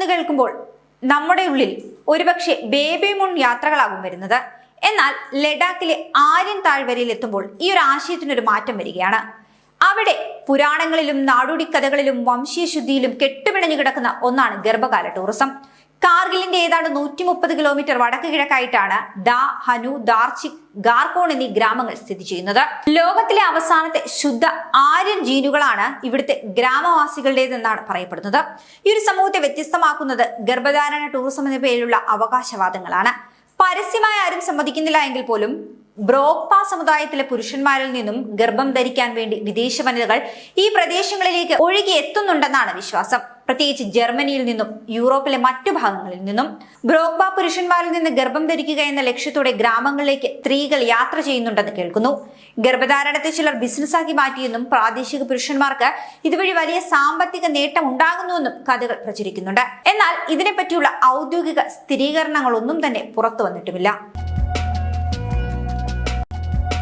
എന്ന് കേൾക്കുമ്പോൾ നമ്മുടെ ഉള്ളിൽ ഒരുപക്ഷെ ബേബി മൂൺ യാത്രകളാകും വരുന്നത്. എന്നാൽ ലഡാക്കിലെ ആര്യൻ താഴ്വരയിൽ എത്തുമ്പോൾ ഈ ഒരു ആശയത്തിനൊരു മാറ്റം വരികയാണ്. അവിടെ പുരാണങ്ങളിലും നാടോടി നാടോടിക്കഥകളിലും വംശീയശുദ്ധിയിലും കെട്ടുപിണഞ്ഞു കിടക്കുന്ന ഒന്നാണ് ഗർഭകാല ടൂറിസം കാർഗിലിന്റെ ഏതാണ്ട് നൂറ്റി മുപ്പത് കിലോമീറ്റർ വടക്ക് കിഴക്കായിട്ടാണ് ദാ ഹനു ദാർച്ചിക് ഗാർകോൺ എന്നീ ഗ്രാമങ്ങൾ സ്ഥിതി ചെയ്യുന്നത്. ലോകത്തിലെ അവസാനത്തെ ശുദ്ധ ആര്യൻ ജീനുകളാണ് ഇവിടുത്തെ ഗ്രാമവാസികളുടേതെന്നാണ് പറയപ്പെടുന്നത്. ഈ ഒരു സമൂഹത്തെ വ്യത്യസ്തമാക്കുന്നത് ഗർഭധാരണ ടൂറിസം എന്ന പേരിലുള്ള അവകാശവാദങ്ങളാണ്. പരസ്യമായി ആരും സമ്മതിക്കുന്നില്ല എങ്കിൽ പോലും ബ്രോക്പ സമുദായത്തിലെ പുരുഷന്മാരിൽ നിന്നും ഗർഭം ധരിക്കാൻ വേണ്ടി വിദേശ വനിതകൾ ഈ പ്രദേശങ്ങളിലേക്ക് ഒഴുകി എത്തുന്നുണ്ടെന്നാണ് വിശ്വാസം. പ്രത്യേകിച്ച് ജർമ്മനിയിൽ നിന്നും യൂറോപ്പിലെ മറ്റു ഭാഗങ്ങളിൽ നിന്നും ബ്രോക്ബ പുരുഷന്മാരിൽ നിന്ന് ഗർഭം ധരിക്കുക എന്ന ലക്ഷ്യത്തോടെ ഗ്രാമങ്ങളിലേക്ക് സ്ത്രീകൾ യാത്ര ചെയ്യുന്നുണ്ടെന്ന് കേൾക്കുന്നു. ഗർഭധാരണത്തെ ചിലർ ബിസിനസ്സാക്കി മാറ്റിയെന്നും പ്രാദേശിക പുരുഷന്മാർക്ക് ഇതുവഴി വലിയ സാമ്പത്തിക നേട്ടം ഉണ്ടാകുന്നുവെന്നും കഥകൾ പ്രചരിക്കുന്നുണ്ട്. എന്നാൽ ഇതിനെപ്പറ്റിയുള്ള ഔദ്യോഗിക സ്ഥിരീകരണങ്ങളൊന്നും തന്നെ പുറത്തു വന്നിട്ടുമില്ല.